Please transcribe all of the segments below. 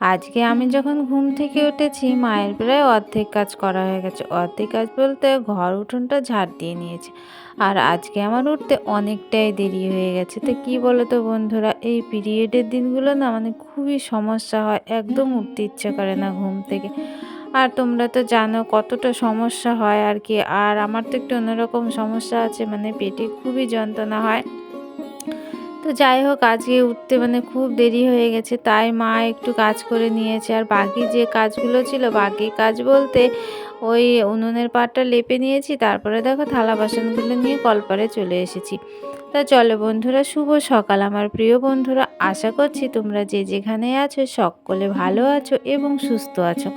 আজকে আমি যখন ঘুম থেকে উঠেছি, মায়ের প্রায় অর্ধেক কাজ করা হয়ে গেছে। অর্ধেক কাজ বলতে ঘর উঠোনটা ঝাড় দিয়ে নিয়েছে। আর আজকে আমার উঠতে অনেকটাই দেরি হয়ে গেছে। তো কি বলো তো বন্ধুরা, এই পিরিয়ডের দিনগুলো না মানে খুবই সমস্যা হয়। একদম উঠতে ইচ্ছে করে না ঘুম থেকে। আর তোমরা তো জানো কতটা সমস্যা হয় আর কি। আর আমার তো একটু অন্যরকম সমস্যা আছে মানে পেটে খুবই যন্ত্রণা হয়। তো যাই হোক, আজকে উঠতে মানে খুব দেরি হয়ে গেছে। তাই মা একটু কাজ করে নিয়েছে। আর বাকি যে কাজগুলো ছিল, বাকি কাজ বলতে ওই উনুনের পাটটা লেপে নিয়েছি, তারপরে দেখো থালা বাসনগুলো নিয়ে কলপারে চলে এসেছি। তা চলো বন্ধুরা, শুভ সকাল। আমার প্রিয় বন্ধুরা, আশা করছি তোমরা যে যেখানে আছো সকলে ভালো আছো এবং সুস্থ আছো।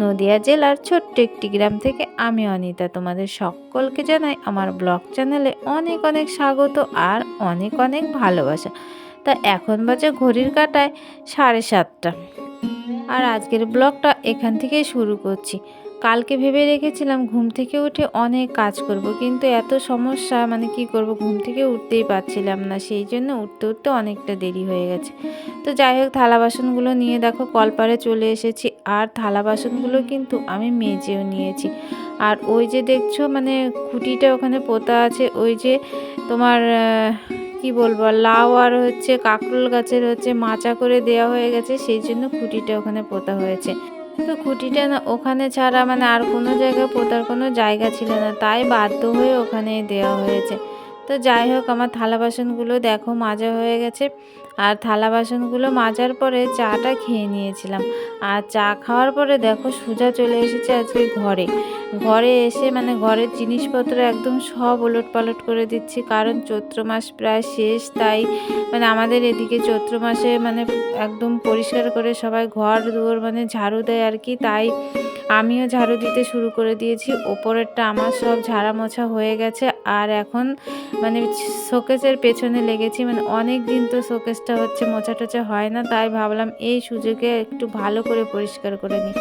নদিয়া জেলার ছোট্ট একটি গ্রাম থেকে আমি অনিতা, তোমাদের সকলকে জানাই আমার ব্লগ চ্যানেলে অনেক অনেক স্বাগত আর অনেক অনেক ভালোবাসা। তা এখন বাজে ঘড়ির কাটায় সাড়ে সাতটা। আর আজকের ব্লগটা এখান থেকেই শুরু করছি। কালকে ভেবে রেখেছিলাম ঘুম থেকে উঠে অনেক কাজ করব, কিন্তু এত সমস্যা মানে কি করব, ঘুম থেকে উঠতেই পারছিলাম না, সেই জন্য উঠতে উঠতে অনেকটা দেরি হয়ে গেছে। তো যাই হোক, থালা বাসনগুলো নিয়ে দেখো, কলপারে চলে এসেছি, আর থালা বাসনগুলো কিন্তু আমি মেজেও নিয়েছি। আর ওই যে দেখছ মানে খুঁটিটা ওখানে পোতা আছে, ওই যে তোমার কি বলব, লাউ আর হচ্ছে কাকরোল গাছের হচ্ছে মাচা করে দেওয়া হয়ে গেছে, সেই জন্য খুঁটিটা ওখানে পোতা হয়েছে। তো খুঁটিটা না, ওখানে ছাড়া মানে আর কোনো জায়গায় পোতার কোনো জায়গা ছিল না, তাই বাধ্য হয়ে ওখানে দেওয়া হয়েছে। তো যাই হোক, আমার থালা বাসনগুলো দেখো মাজা হয়ে গেছে। আর থালা বাসনগুলো মাজার পরে চাটা খেয়ে নিয়েছিলাম। আর চা খাওয়ার পরে দেখো সোজা চলে এসেছে আজকে ঘরে। ঘরে এসে মানে ঘরের জিনিসপত্র একদম সব ওলট পালট করে দিচ্ছি, কারণ চৈত্র মাস প্রায় শেষ, তাই মানে আমাদের এদিকে চৈত্র মাসে মানে একদম পরিষ্কার করে সবাই ঘর দুয়ার মানে ঝাড়ু দেয় আর কি, তাই আমিও ঝাড়ু দিতে শুরু করে দিয়েছি। ওপরেরটা আমার সব ঝাড়া মোছা হয়ে গেছে আর এখন মানে শোকেসের পেছনে লেগেছি মানে অনেক দিন তো শোকেসটা হচ্ছে মোছা টোচা হয় না, তাই ভাবলাম এই সুযোগে একটু ভালো করে পরিষ্কার করে নিই।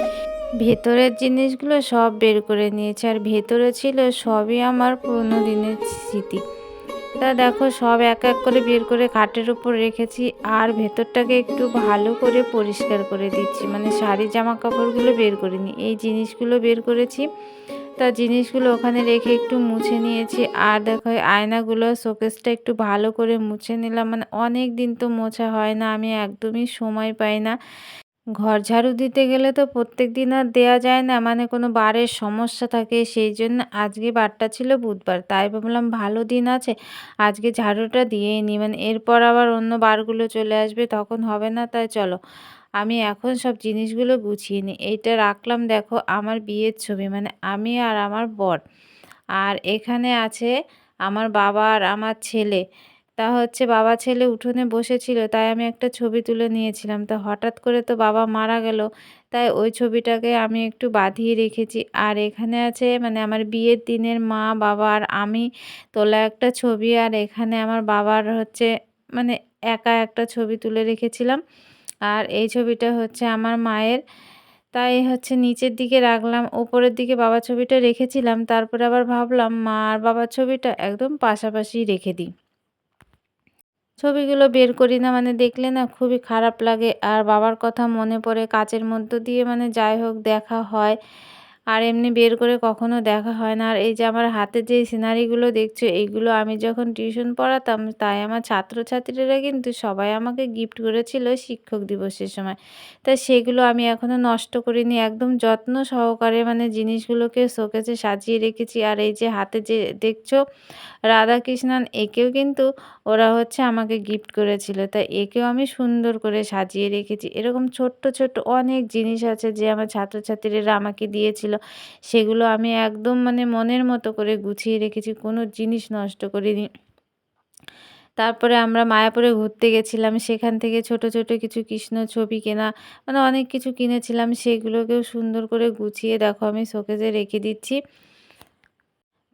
ভেতরের জিনিসগুলো সব বের করে নিয়েছে, আর ভেতরে ছিল সবই আমার পুরনো দিনের স্মৃতি। তা দেখো, সব এক এক করে বের করে খাটের উপর রেখেছি, আর ভেতরটাকে একটু ভালো করে পরিষ্কার করে দিচ্ছি। মানে শাড়ি জামা কাপড়গুলো বের করিনি, এই জিনিসগুলো বের করেছি। তা জিনিসগুলো ওখানে রেখে একটু মুছে নিয়েছি, আর দেখো আয়নাগুলো শোকেসটা একটু ভালো করে মুছে নিলাম। মানে অনেক দিন তো মোছা হয় না, আমি একদমই সময় পাই না। ঘর ঝাড়ু দিতে গেলে তো প্রত্যেক দিন আর দেওয়া যায় না মানে কোনো বারের সমস্যা থাকে। সেই জন্য আজকে বারটা ছিল বুধবার, তাই ভাবলাম ভালো দিন আছে, আজকে ঝাড়ুটা দিয়েই নিই মানে এরপর আবার অন্য বারগুলো চলে আসবে, তখন হবে না, তাই চলো। আমি এখন সব জিনিসগুলো গুছিয়ে নিই এইটা রাখলাম, দেখো, আমার বিয়ের ছবি মানে আমি আর আমার বর। আর এখানে আছে আমার বাবা আর আমার ছেলে। তা হচ্ছে বাবা ছেলে উঠোনে বসেছিল, তাই আমি একটা ছবি তুলে নিয়েছিলাম। তা হঠাৎ করে তো বাবা মারা গেল, তাই ওই ছবিটাকে আমি একটু বাঁধিয়ে রেখেছি। আর এখানে আছে মানে আমার বিয়ের দিনের মা, বাবা আর আমি তোলা একটা ছবি। আর এখানে আমার বাবার হচ্ছে মানে একা একটা ছবি তুলে রেখেছিলাম। আর এই ছবিটা হচ্ছে আমার মায়ের। তাই হচ্ছে নিচের দিকে রাখলাম, ওপরের দিকে বাবার ছবিটা রেখেছিলাম। তারপরে আবার ভাবলাম, মা, আর বাবার ছবিটা একদম পাশাপাশি রেখে দিই। ছবিগুলো বের করি না মানে দেখলে না খুবই খারাপ লাগে। আর বাবার কথা মনে পড়ে, কাচের মধ্য দিয়ে মানে যাই হোক দেখা হয়। আর এমনি বের করে কখনো দেখা হয় না। আর এই যে আমার হাতে যে সিনারিগুলো দেখছ, এইগুলো আমি যখন টিউশন পড়াতাম, তাই আমার ছাত্রছাত্রীরা কিন্তু সবাই আমাকে গিফট করেছিল শিক্ষক দিবসের সময়। তা সেগুলো আমি এখনও নষ্ট করিনি, একদম যত্ন সহকারে মানে জিনিসগুলোকে শোকেসে সাজিয়ে রেখেছি। আর এই যে হাতে যে দেখছ, রাধাকৃষ্ণন, একেও কিন্তু ওরা হচ্ছে আমাকে গিফট করেছিল। তাই একেও আমি সুন্দর করে সাজিয়ে রেখেছি। এরকম ছোট্ট ছোট্ট অনেক জিনিস আছে যে আমার ছাত্রছাত্রীরা আমাকে দিয়েছিল। সেগুলো আমি একদম মানে মনের মতো করে গুছিয়ে রেখেছি, কোনো জিনিস নষ্ট করিনি। তারপরে আমরা মায়াপুরে ঘুরতে গেছিলাম, সেখান থেকে ছোট ছোট কিছু কৃষ্ণ ছবি কেনা মানে অনেক কিছু কিনেছিলাম, সেগুলোকেও সুন্দর করে গুছিয়ে, দেখো আমি শোকেজে রেখে দিচ্ছি।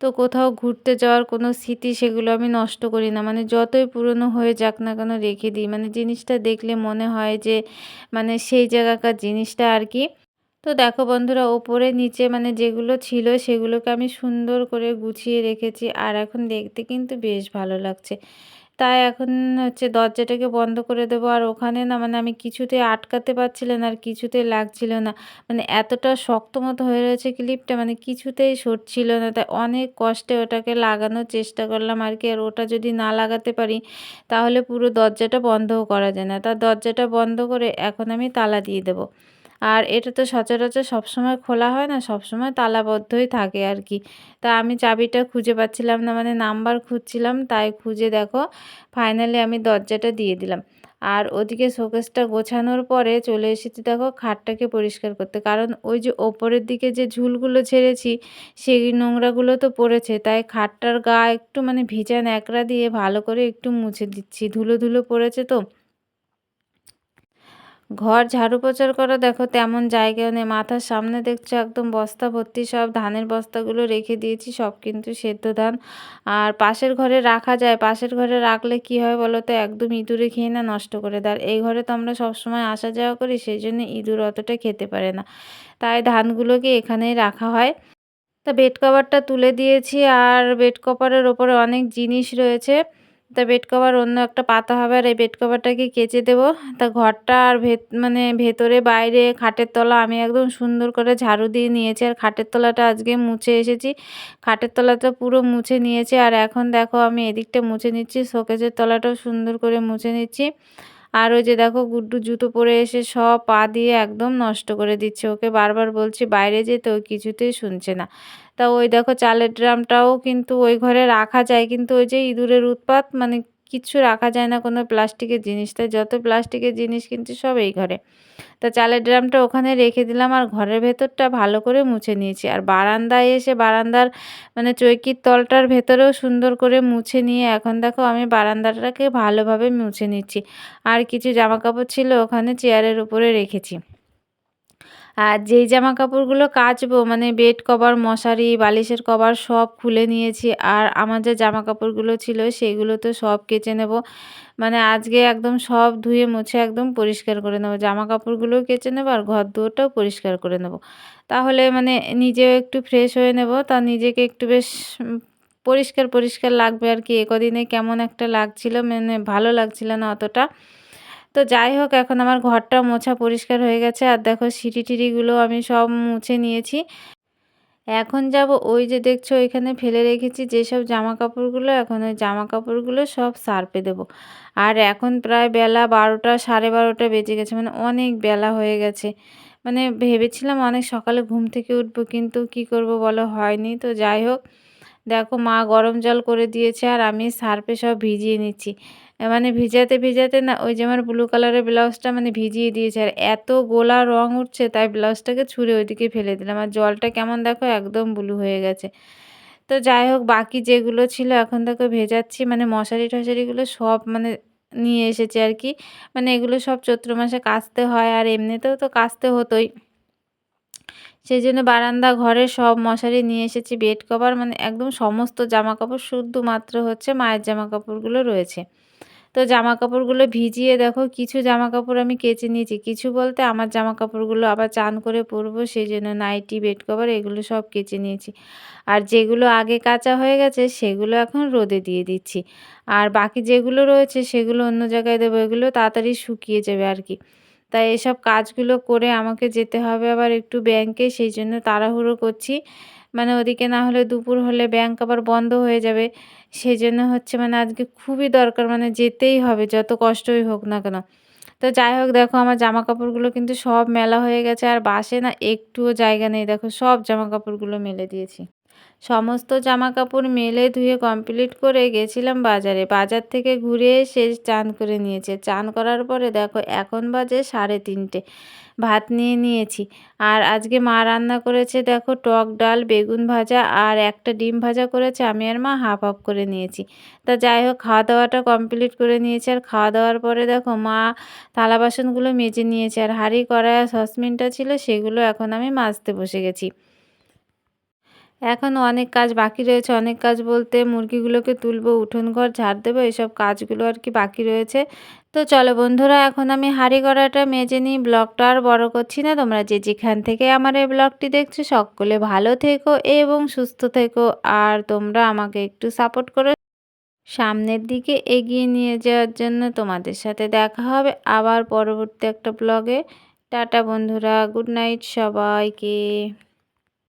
তো কোথাও ঘুরতে যাওয়ার কোনো স্মৃতি সেগুলো আমি নষ্ট করি না মানে যতই পুরনো হয়ে যাক না কেন রেখে দিই মানে জিনিসটা দেখলে মনে হয় যে মানে সেই জায়গাকার জিনিসটা আর কি। তো দেখো বন্ধুরা, ওপরে নিচে মানে যেগুলো ছিল সেগুলোকে আমি সুন্দর করে গুছিয়ে রেখেছি আর এখন দেখতে কিন্তু বেশ ভালো লাগছে। তাই এখন হচ্ছে দরজাটাকে বন্ধ করে দেবো আর ওখানে না মানে আমি কিছুতে আটকাতে পারছিলাম না আর কিছুতেই লাগছিল না। মানে এতটা শক্ত মতো হয়ে রয়েছে ক্লিপটা মানে কিছুতেই সরছিল না। তাই অনেক কষ্টে ওটাকে লাগানোর চেষ্টা করলাম আর কি, আর ওটা যদি না লাগাতে পারি তাহলে পুরো দরজাটা বন্ধও করা যায় না। তার দরজাটা বন্ধ করে এখন আমি তালা দিয়ে দেবো। আর এটা তো সচরাচর সবসময় খোলা হয় না, সবসময় তালাবদ্ধই থাকে আর কি। তা আমি চাবিটা খুঁজে পাচ্ছিলাম না মানে নাম্বার খুঁজছিলাম, তাই খুঁজে দেখো ফাইনালি আমি দরজাটা দিয়ে দিলাম। আর ওদিকে শোকেসটা গোছানোর পরে চলে এসেছি দেখো, খাটটাকে পরিষ্কার করতে। কারণ ওই যে ওপরের দিকে যে ঝুলগুলো ছেড়েছি, সেই নোংরাগুলো তো পড়েছে, তাই খাটটার গা একটু মানে ভিজা ন্যাকড়া দিয়ে ভালো করে একটু মুছে দিচ্ছি। ধুলো ধুলো পড়েছে তো ঘর ঝাড়ু পোছার করা, দেখো তেমন জায়গাও নেই। মাথার সামনে দেখছ একদম বস্তা ভর্তি, সব ধানের বস্তাগুলো রেখে দিয়েছি, সব কিন্তু সেদ্ধ ধান। আর পাশের ঘরে রাখা যায়, পাশের ঘরে রাখলে কি হয় বলো তো, একদম ইঁদুরে খেয়ে না নষ্ট করে দেয়। এই ঘরে তো আমরা সবসময় আসা যাওয়া করি, সেই জন্য ইঁদুর অতটা খেতে পারে না। তাই ধানগুলোকে এখানেই রাখা হয়। তা বেড কভারটা তুলে দিয়েছি, আর বেড কভারের ওপরে অনেক জিনিস রয়েছে। তা বেড কভার অন্য একটা পাতা হবে আর এই বেড কভারটাকে কেচে দেব। তা ঘরটা আর ভেত মানে ভেতরে বাইরে খাটের তলা আমি একদম সুন্দর করে ঝাড়ু দিয়ে নিয়েছি আর খাটের তলাটা আজকে মুছে এসেছি। খাটের তলাটা পুরো মুছে নিয়েছে আর এখন দেখো আমি এদিকটা মুছে নিচ্ছি, শোকেজের তলাটাও সুন্দর করে মুছে নিচ্ছি। আর ওই যে দেখো গুড্ডু জুতো পরে এসে সব পা দিয়ে একদম নষ্ট করে দিচ্ছে। ওকে বারবার বলছি, বাইরে যেতে ও কিছুতেই শুনছে না। তা ওই দেখো চালের ড্রামটাও কিন্তু ওই ঘরে রাখা যায়। কিন্তু ওই যে ইঁদুরের উৎপাত মানে কিচ্ছু রাখা যায় না কোনো প্লাস্টিকের জিনিস। তাই যত প্লাস্টিকের জিনিস কিন্তু সব এই ঘরে। তা চালের ড্রামটা ওখানে রেখে দিলাম আর ঘরের ভেতরটা ভালো করে মুছে নিয়েছি। আর বারান্দায় এসে বারান্দার মানে চৈকির তলটার ভেতরেও সুন্দর করে মুছে নিয়ে এখন দেখো আমি বারান্দাটাকে ভালোভাবে মুছে নিচ্ছি। আর কিছু জামা কাপড় ছিল ওখানে চেয়ারের উপরে রেখেছি। আর যেই জামা কাপড়গুলো কাচবো মানে বেড কভার, মশারি, বালিশের কভার সব খুলে নিয়েছি। আর আমার যে জামা কাপড়গুলো ছিল, সেগুলো তো সব কেচে নেব। মানে আজকে একদম সব ধুয়ে মুছে একদম পরিষ্কার করে নেব। জামা কাপড়গুলোও কেচে নেব আর ঘর দুয়ারটাও পরিষ্কার করে নেব। তাহলে মানে নিজেও একটু ফ্রেশ হয়ে নেব। তা নিজেকে একটু বেশ পরিষ্কার পরিষ্কার লাগবে আর কি। একদিনে কেমন একটা লাগছিল মানে ভালো লাগছিল না অতটা। তো যাই হোক, এখন আমার ঘরটা মোছা পরিষ্কার হয়ে গেছে। আর দেখো সিঁড়ি টিড়িগুলো আমি সব মুছে নিয়েছি। এখন যাব ওই যে দেখছ, ওইখানে ফেলে রেখেছি যেসব জামা কাপড়গুলো এখন ওই জামা কাপড়গুলো সব সার্পে দেব। আর এখন প্রায় বেলা বারোটা, সাড়ে বারোটা বেজে গেছে। মানে অনেক বেলা হয়ে গেছে। মানে ভেবেছিলাম অনেক সকালে ঘুম থেকে উঠবো, কিন্তু কি করব বলো, হয়নি। তো যাই হোক, দেখো মা গরম জল করে দিয়েছে আর আমি সার্ফে সব ভিজিয়ে নিচ্ছি। মানে ভিজাতে ভিজাতে না, ওই যে আমার ব্লু কালারের ব্লাউজটা মানে ভিজিয়ে দিয়েছে, আর এত গোলা রং উঠছে, তাই ব্লাউজটাকে ছুঁড়ে ওইদিকে ফেলে দিলাম। আর জলটা কেমন দেখো, একদম ব্লু হয়ে গেছে। তো যাই হোক, বাকি যেগুলো ছিল, এখন দেখো ভেজাচ্ছি মানে মশারি টশারিগুলো সব মানে নিয়ে এসেছে আর কি। মানে এগুলো সব চৈত্র মাসে কাচতে হয়, আর এমনিতেও তো কাচতে হতোই। সেই জন্য বারান্দা ঘরে সব মশারি নিয়ে এসেছি, বেড কভার মানে একদম সমস্ত জামা কাপড় শুধুমাত্র হচ্ছে মায়ের জামা কাপড়গুলো রয়েছে। তো জামা কাপড়গুলো ভিজিয়ে দেখো, কিছু জামা কাপড় আমি কেচে নিয়েছি। কিছু বলতে আমার জামা কাপড়গুলো আবার চান করে পরবো সেই জন্য নাইটি, বেড কভার এগুলো সব কেচে নিয়েছি। আর যেগুলো আগে কাঁচা হয়ে গেছে, সেগুলো এখন রোদে দিয়ে দিচ্ছি। আর বাকি যেগুলো রয়েছে, সেগুলো অন্য জায়গায় দেবো, এগুলো তাড়াতাড়ি শুকিয়ে যাবে আর কি। তাই এসব কাজগুলো করে আমাকে যেতে হবে আবার একটু ব্যাংকে সেই জন্য তাড়াহুড়ো করছি। মানে ওদিকে না হলে দুপুর হলে ব্যাংক আবার বন্ধ হয়ে যাবে। সেই জন্য হচ্ছে মানে আজকে খুবই দরকার মানে যেতেই হবে, যত কষ্টই হোক না কেন। তো যাই হোক, দেখো আমার জামা কাপড়গুলো কিন্তু সব মেলা হয়ে গেছে, আর বাসে না একটুও জায়গা নেই। দেখো সব জামা কাপড়গুলো মেলে দিয়েছি। সমস্ত জামা কাপড় মেলে ধুয়ে কমপ্লিট করে গেছিলাম বাজারে। বাজার থেকে ঘুরে এসে চান করে নিয়েছে। চান করার পরে দেখো, এখন বাজে সাড়ে তিনটে। ভাত নিয়ে নিয়েছি। আর আজকে মা রান্না করেছে দেখো, টক ডাল, বেগুন ভাজা আর একটা ডিম ভাজা করেছে। আমি আর মা হাফ হাফ করে নিয়েছি। তা যাই হোক খাওয়া দাওয়াটা কমপ্লিট করে নিয়েছে। আর খাওয়া দাওয়ার পরে দেখো, মা থালা বাসনগুলো মেজে নিয়েছে। আর হাঁড়ি কড়াই সসমিনটা ছিল, সেগুলো এখন আমি মাজতে বসে গেছি। এখনও অনেক কাজ বাকি রয়েছে, অনেক কাজ বলতে মুরগিগুলোকে তুলবো উঠোন ঘর ঝাড় দেবো, এসব কাজগুলো আর কি বাকি রয়েছে। তো চলো বন্ধুরা, এখন আমি হাঁড়ি গড়াটা মেজে নিই, ব্লগটা আর বড় করছি না। তোমরা যে যেখান থেকে আমার এই ব্লগটি দেখছ, সকলে ভালো থেকো এবং সুস্থ থেকো। আর তোমরা আমাকে একটু সাপোর্ট করো। সামনের দিকে এগিয়ে নিয়ে যাওয়ার জন্য তোমাদের সাথে দেখা হবে আবার পরবর্তী একটা ব্লগে। টাটা বন্ধুরা, গুড নাইট সবাইকে।